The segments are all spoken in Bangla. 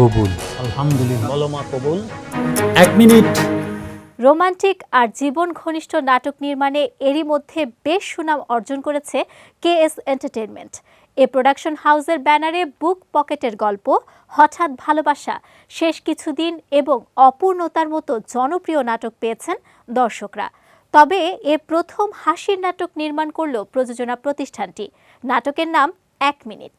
কবুল। আলহামদুলিল্লাহ। বলো মা কবুল। এক মিনিট। রোমান্টিক আর জীবন ঘনিষ্ঠ নাটক নির্মাণে এরই মধ্যে বেশ সুনাম অর্জন করেছে K S entertainment a production হাউসের ব্যানারে বুক পকেটের গল্প হঠাৎ ভালোবাসা শেষ কিছুদিন এবং অপূর্ণতার মতো জনপ্রিয় নাটক পেয়েছেন দর্শকরা। তবে এ প্রথম হাসির নাটক নির্মাণ করল প্রযোজনা প্রতিষ্ঠানটি। নাটকের নাম এক মিনিট।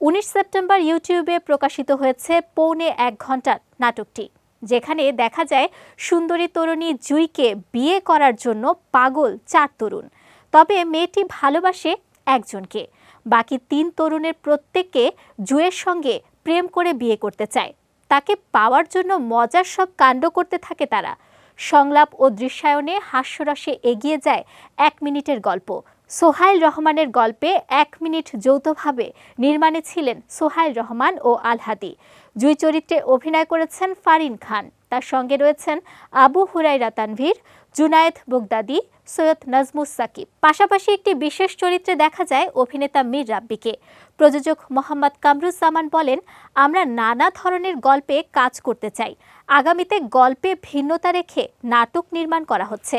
উনিশ সেপ্টেম্বর ইউটিউবে প্রকাশিত হয়েছে পৌনে এক ঘণ্টার নাটকটি, যেখানে দেখা যায় সুন্দরী তরুণী জুইকে বিয়ে করার জন্য পাগল চার তরুণ। তবে মেয়েটি ভালোবাসে একজনকে। বাকি তিন তরুণের প্রত্যেককে জুয়ের সঙ্গে প্রেম করে বিয়ে করতে চায়। তাকে পাওয়ার জন্য মজার সব কাণ্ড করতে থাকে তারা। সংলাপ ও দৃশ্যায়নে হাস্যরসে এগিয়ে যায় এক মিনিটের গল্প। সোহাইল রহমানের গল্পে এক মিনিট যৌথভাবে নির্মাণে ছিলেন সোহাইল রহমান ও আলহাদি। জুই চরিত্রে অভিনয় করেছেন ফারিন খান। তার সঙ্গে রয়েছেন আবু হুরাইরা তানভীর, জুনায়েদ বগদাদি, সৈয়দ নাজমুস সাকিব। পাশাপাশি একটি বিশেষ চরিত্রে দেখা যায় অভিনেতা মীর রাব্বিকে। প্রযোজক মোহাম্মদ কামরুজ্জামান বলেন, আমরা নানা ধরনের গল্পে কাজ করতে চাই। আগামীতে গল্পে ভিন্নতা রেখে নাটক নির্মাণ করা হচ্ছে।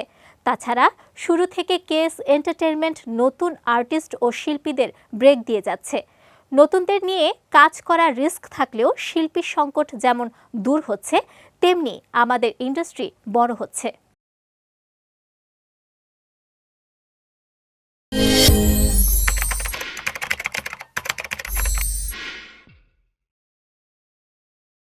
তাছাড়া শুরু থেকে কেস এন্টারটেনমেন্ট নতুন আর্টিস্ট ও শিল্পীদের ব্রেক দিয়ে যাচ্ছে। নতুনদের নিয়ে কাজ করা রিস্ক থাকলেও শিল্পীর সংকট যেমন দূর হচ্ছে, তেমনি আমাদের ইন্ডাস্ট্রি বড় হচ্ছে।